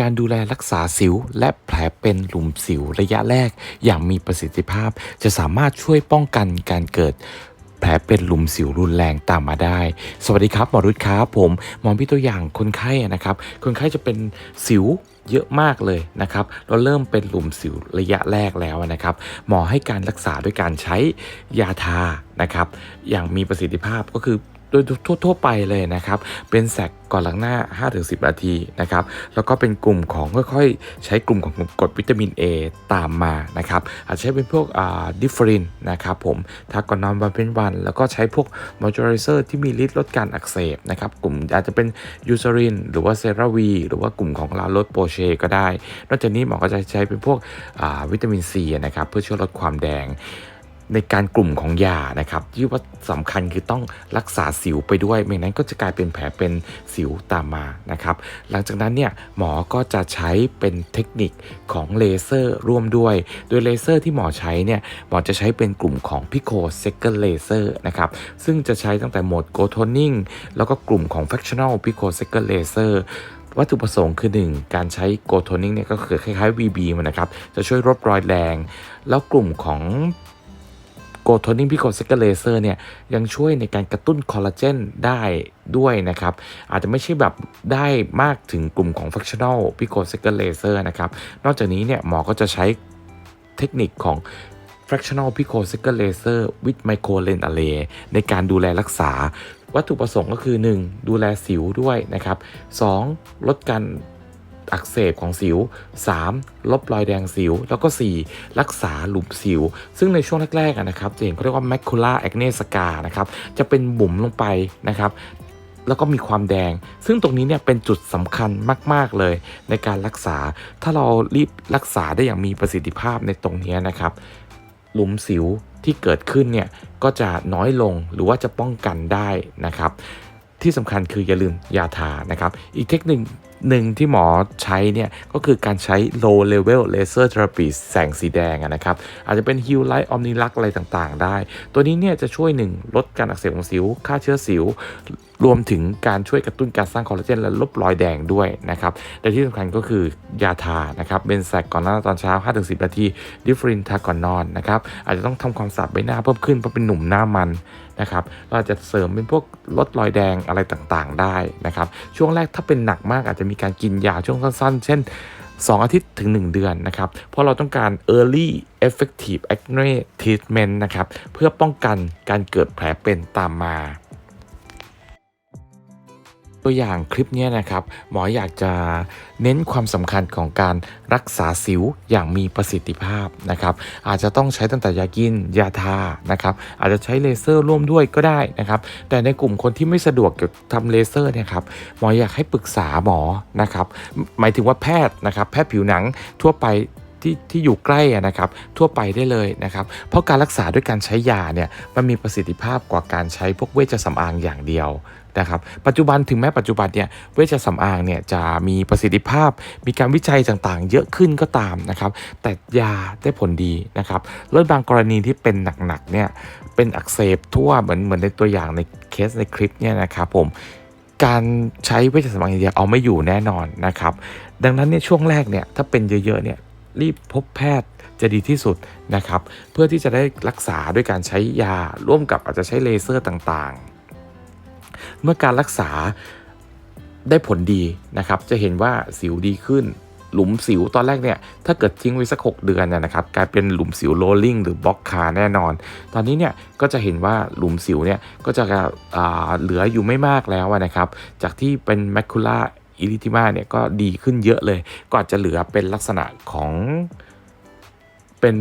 การดูแลรักษาสิว และแผลเป็นหลุมสิวระยะแรก อย่างมีประสิทธิภาพ จะสามารถช่วยป้องกันการเกิดแผลเป็นหลุมสิวรุนแรงตามมาได้ สวัสดีครับหมอรุตครับผมหมอพี่ตัวอย่างคนไข้นะครับ คนไข้จะเป็นสิวเยอะมากเลยนะครับ เราเริ่มเป็นหลุมสิวระยะแรกแล้วนะครับ หมอให้การรักษาด้วยการใช้ยาทานะครับ อย่างมีประสิทธิภาพก็คือ โดยทั่ว ๆ ไปเลยนะครับ เป็นแสกก่อนหลังหน้า 5-10 นาทีนะครับ แล้วก็เป็นกลุ่มของค่อยๆ ใช้กลุ่มของกรดวิตามิน A ตามมานะครับ อาจจะใช้เป็นพวกอ่าดิฟรินนะครับผมทาก่อนนอนวันเป็นวัน แล้วก็ใช้พวกมอยเจอไรเซอร์ที่มีฤทธิ์ลดการอักเสบนะครับ กลุ่มอาจจะเป็นยูซารินหรือว่าเซราวี หรือว่ากลุ่มของลาโลดโปเชก็ได้ นอกจากนี้หมอก็จะใช้เป็นพวกอ่าวิตามินซีนะครับ เพื่อช่วยลดความแดง ในการกลุ่มของยานะครับที่ว่าสำคัญคือต้องรักษาสิวไปด้วย ไม่งั้นก็จะกลายเป็นแผลเป็นสิวตามมานะครับ หลังจากนั้นเนี่ยหมอก็จะใช้เป็นเทคนิคของเลเซอร์ร่วมด้วย โดยเลเซอร์ที่หมอใช้เนี่ยหมอจะใช้เป็นกลุ่มของ Pico Second Laser นะครับ ซึ่งจะใช้ตั้งแต่โหมด Go Toning แล้วก็กลุ่มของ Fractional Pico Second Laser วัตถุประสงค์คือ 1 การใช้ Go Toning เนี่ยก็คือคล้ายๆ VB มันนะครับ จะช่วยลดรอยแดงแล้วกลุ่มของ โกโทนิ่งพิโคเซกเลเซอร์เนี่ยยังช่วยในการกระตุ้นคอลลาเจนได้ด้วยนะครับ อาจจะไม่ใช่แบบได้มากถึงกลุ่มของ Functional p i c o s e c a l Laser นะครับ นอกจากนี้เนี่ยหมอก็จะใช้เทคนิคของ fractional picosecal laser with micro lens array ในการดูแลรักษา วัตถุประสงค์ก็คือ 1. ดูแลสิวด้วยนะครับ 2. ลดการ อักเสบของสิว 3. ลบรอยแดงสิว แล้วก็ 4. รักษาหลุมสิว ซึ่งในช่วงแรกๆนะครับจะเห็นเขาเรียกว่า macular acne scar นะครับจะเป็นบุ๋มลงไปนะครับแล้วก็มีความแดง ซึ่งตรงนี้เนี่ยเป็นจุดสำคัญมาก ๆ เลยในการรักษา ถ้าเรารีบรักษาได้อย่างมีประสิทธิภาพในตรงนี้นะครับ หลุมสิวที่เกิดขึ้นเนี่ยก็จะน้อยลงหรือว่าจะป้องกันได้นะครับ ที่สำคัญคืออย่าลืมยาทานะครับ อีกเทคนิค หนึ่งที่หมอใช้เนี่ย ก็คือการใช้ low level laser therapy แสงสีแดงนะครับ อาจจะเป็น hulight Omnilux อะไรต่างๆ ได้ ตัวนี้เนี่ยจะช่วยหนึ่งลดการอักเสบของสิวฆ่าเชื้อสิวรวมถึงการช่วยกระตุ้นการสร้างคอลลาเจนและลบรอยแดงด้วยนะครับแต่ที่สำคัญก็คือยาทานะครับเบนแซกก่อนหน้าตอนเช้า 5-10 นาที ดิฟรินทาก่อนนอนนะครับอาจจะต้องทำความสะอาดใบหน้าเพิ่มขึ้นเพราะเป็นหนุ่มหน้ามันนะครับเราจจะเสริมเป็นพวกลดรอยแดงอะไรต่างๆได้นะครับช่วงแรกถ้าเป็นหนักมากอาจจะมีการกินยาช่วงสั้น ๆ เช่น 2 อาทิตย์ถึง 1 เดือนนะครับ เพราะเราต้องการ early effective acne treatment นะครับ เพื่อป้องกันการเกิดแผลเป็นตามมา ตัวอย่างคลิปนี้นะครับ หมออยากจะเน้นความสำคัญของการรักษาสิวอย่างมีประสิทธิภาพนะครับ อาจจะต้องใช้ตั้งแต่ยากินยาทานะครับอาจจะใช้เลเซอร์ร่วมด้วยก็ได้นะครับ แต่ในกลุ่มคนที่ไม่สะดวกกับทำเลเซอร์เนี่ยครับหมออยากให้ปรึกษาหมอนะครับหมายถึงว่าแพทย์นะครับ แพทย์ผิวหนังทั่วไปที่ที่อยู่ใกล้นะครับทั่วไปได้เลยนะครับ เพราะการรักษาด้วยการใช้ยาเนี่ยมันมีประสิทธิภาพกว่าการใช้พวกเวชสำอางอย่างเดียว นะครับปัจจุบันถึงแม้ปัจจุบันเนี่ยเวชสำอางเนี่ยจะมีประสิทธิภาพ มีการวิจัยต่างๆ เยอะขึ้นก็ตามนะครับ แต่ยาได้ผลดีนะครับแล้วบางกรณีที่เป็นหนักๆเนี่ยเป็นอักเสบทั่วเหมือนเหมือนในตัวอย่างในเคสในคลิปเนี่ยนะครับผมการใช้เวชสำอางอย่างเดียวเอาไม่อยู่แน่นอนนะครับ ดังนั้นเนี่ยช่วงแรกเนี่ยถ้าเป็นเยอะๆเนี่ยรีบพบแพทย์จะดีที่สุดนะครับ เพื่อที่จะได้รักษาด้วยการใช้ยาร่วมกับอาจจะใช้เลเซอร์ต่างๆ เมื่อการรักษาได้ผลดีนะครับ จะเห็นว่าสิวดีขึ้น หลุมสิวตอนแรกเนี่ย ถ้าเกิดทิ้งไว้สัก 6 เดือนเนี่ยนะครับ กลายเป็นหลุมสิวโรลลิ่งหรือบล็อกคาแน่นอน ตอนนี้เนี่ยก็จะเห็นว่าหลุมสิวเนี่ยก็จะเหลืออยู่ไม่มากแล้วนะครับ จากที่เป็นแมคคูล่าอิริทิมาเนี่ยก็ดีขึ้นเยอะเลย ก็อาจจะเหลือเป็นลักษณะของเป็น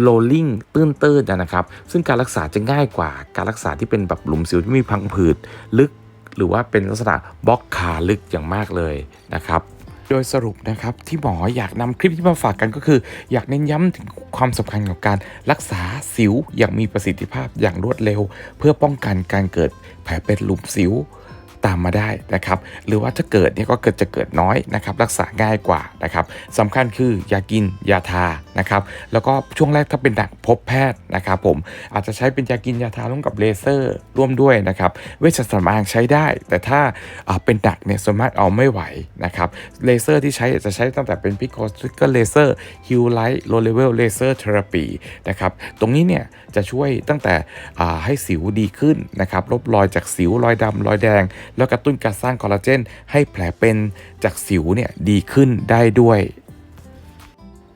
โรลลิ่งตื้นๆนะครับ ซึ่งการรักษาจะง่ายกว่าการรักษาที่เป็นแบบหลุมสิวที่มีพังผืดลึก หรือว่าเป็นลักษณะบล็อกขาลึกอย่างมากเลยนะครับโดยสรุปนะครับที่หมออยากนำคลิปที่มาฝากกันก็คือ อยากเน้นย้ำถึงความสำคัญของการรักษาสิวอย่างมีประสิทธิภาพอย่างรวดเร็ว เพื่อป้องกันการเกิดแผลเป็นหลุมสิวตามมาได้นะครับ หรือว่าถ้าเกิดเนี่ยก็เกิดจะเกิดน้อยนะครับ รักษาง่ายกว่านะครับสำคัญคือยากินยาทา นะครับแล้วก็ช่วงแรกถ้าเป็นหนักพบแพทย์นะครับผมอาจจะใช้เป็นยากินยาทาร่วมกับเลเซอร์ร่วมด้วยนะครับเวชสำอางใช้ได้ แต่ถ้าเป็นหนักเนี่ยส่วนมากเอาไม่ไหวนะครับเลเซอร์ที่ใช้จะใช้ตั้งแต่เป็นพิโคสติก็เลเซอร์ฮิวไลท์โลเลเวลเลเซอร์เทอราปีนะครับตรงนี้เนี่ยจะช่วยตั้งแต่ให้สิวดีขึ้นนะครับลบรอยจากสิวรอยดำรอยแดง แล้วกระตุ้นการสร้างคอลลาเจนให้แผลเป็นจากสิวเนี่ยดีขึ้นได้ด้วย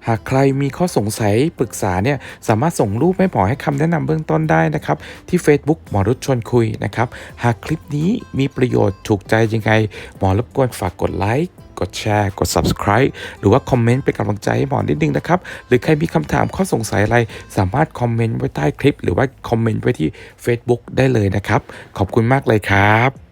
หากใครมีข้อสงสัยปรึกษาเนี่ยสามารถส่งรูปให้หมอให้คำแนะนำเบื้องต้นได้นะครับ ที่ Facebook หมอรุชชวนคุยนะครับ หากคลิปนี้มีประโยชน์ถูกใจยังไง หมอรบกวนฝากกดไลค์กดแชร์กด Subscribe หรือว่าคอมเมนต์เป็นกำลังใจให้หมอนิดนึงนะครับ หรือใครมีคำถามข้อสงสัยอะไร สามารถคอมเมนต์ไว้ใต้คลิป หรือว่าคอมเมนต์ไว้ที่ Facebook ได้เลยนะครับ ขอบคุณมากเลยครับ